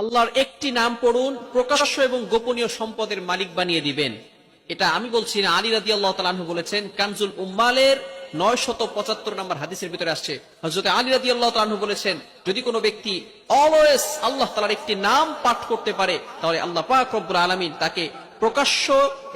আল্লাহর একটি নাম পড়ুন, প্রকাশ্য এবং গোপনীয় সম্পদের মালিক বানিয়ে দিবেন। এটা আমি বলছি না, আলী রাদি আল্লাহ তালাহু বলেছেন, কানজুল উম্মালের নয় শত পঁচাত্তর নম্বর হাদিসের ভিতরে আসছে। হজরত আলী রাদি আল্লাহ তালাহু বলেছেন, যদি কোনো ব্যক্তি অলওয়েজ আল্লাহ তালার একটি নাম পাঠ করতে পারে, তাহলে আল্লাহ পাক রব্বুল আলমিন তাকে প্রকাশ্য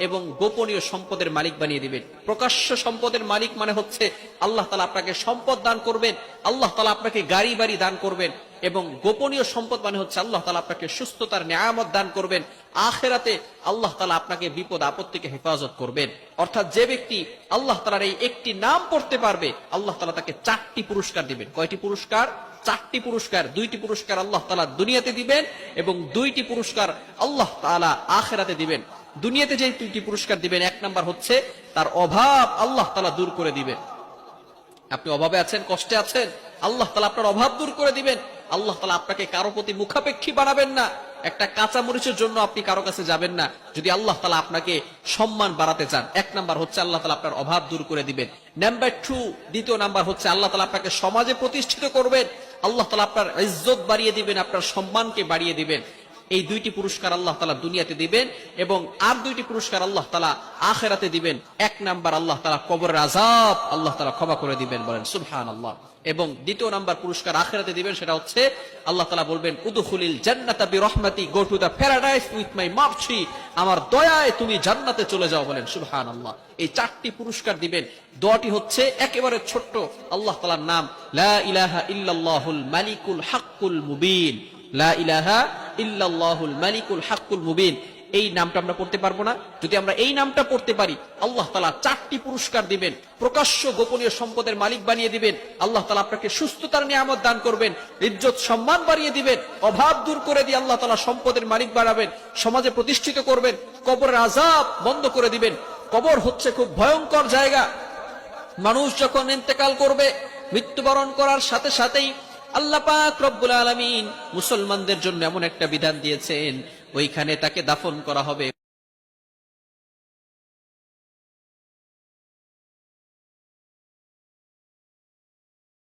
এবং গোপনীয় সম্পদের মালিক বানিয়ে দিবেন। প্রকাশ্য সম্পদের মালিক মানে হচ্ছে, আল্লাহ তালা আপনাকে সম্পদ দান করবেন, আল্লাহ তালা আপনাকে গাড়ি বাড়ি দান করবেন এবং গোপনীয় সম্পদ মানে হচ্ছে আল্লাহ তালা আপনাকে সুস্থতার নিয়ামত দান করবেন। আখেরাতে আল্লাহ তালা আপনাকে বিপদ আপদ থেকে হেফাজত করবেন। অর্থাৎ যে ব্যক্তি আল্লাহ তালার এই একটি নাম পড়তে পারবে, আল্লাহ তালা তাকে চারটি পুরস্কার দিবেন। কয়টি পুরস্কার? চারটি পুরস্কার। দুইটি পুরস্কার আল্লাহ তালা দুনিয়াতে দিবেন এবং দুইটি পুরস্কার আল্লাহ তালা আখেরাতে দিবেন। দুনিয়াতে যে দুইটি পুরস্কার দিবেন, এক নাম্বার হচ্ছে তার অভাব আল্লাহ তালা দূর করে দিবেন। আপনি অভাবে আছেন, কষ্টে আছেন? আল্লাহ তালা আপনার অভাব দূর করে দিবেন। আল্লাহ তালা আপনাকে কারও প্রতি মুখাপেক্ষী বাড়াবেন না। একটা কাঁচা মরিচের জন্য আপনি কারও কাছে যাবেন না। যদি আল্লাহ তালা আপনাকে সম্মান বাড়াতে চান, এক নাম্বার হচ্ছে আল্লাহ তালা আপনার অভাব দূর করে দিবেন। নাম্বার টু দ্বিতীয় নাম্বার হচ্ছে আল্লাহ তালা আপনাকে সমাজে প্রতিষ্ঠিত করবেন। আল্লাহ তালা আপনার ইজ্জত বাড়িয়ে দিবেন, আপনার সম্মানকে বাড়িয়ে দিবেন। এই দুইটি পুরস্কার আল্লাহ তালা দুনিয়াতে দিবেন এবং আর দুইটি পুরস্কার আল্লাহ তালা আখেরাতে দিবেন। এক নাম্বার আল্লাহ তালা কবরের আজাব আল্লাহ তালা ক্ষমা করে দিবেন বলেন সুবহান আল্লাহ এবং দ্বিতীয় নাম্বার পুরস্কার আখেরাতে দিবেন সেটা হচ্ছে আল্লাহ তালা বলবেন, উদুখুলিল জান্নাতা রহমাতি go to the paradise with my মাপছি, আমার দয়ায় তুমি জান্নাতে চলে যাও বলেন সুবহান আল্লাহ এই চারটি পুরস্কার দিবেন। দোয়াটি হচ্ছে একেবারে ছোট্ট আল্লাহ তালার নাম, লা ইলাহা ইল্লাল্লাহুল মালিকুল হাক্কুল মুবিন। লা ইলাহা ইল্লাল্লাহুল মালিকুল হাক্কুল মুবিন। এই নামটা আমরা পড়তে পারব না। যদি আমরা এই নামটা পড়তে পারি, আল্লাহ তালা চারটি পুরস্কার দিবেন, প্রকাশ্য গোপনীয় সম্পদের মালিক বানিয়ে দিবেন, আল্লাহ তালা আপনাকে সুস্থতার নিয়ামত দান করবেন, ইজ্জত সম্মান বাড়িয়ে দিবেন, অভাব দূর করে দিয়ে আল্লাহ তালা সম্পদের মালিক বাড়াবেন সমাজে প্রতিষ্ঠিত করবেন, কবরের আজাব বন্ধ করে দিবেন। কবর হচ্ছে খুব ভয়ঙ্কর জায়গা। মানুষ যখন ইন্তেকাল করবে, মৃত্যুবরণ করার সাথে সাথেই আল্লাহ পাক রব্বুল আলমিন মুসলমানদের জন্য এমন একটা বিধান দিয়েছেন, ওইখানে তাকে দাফন করা হবে।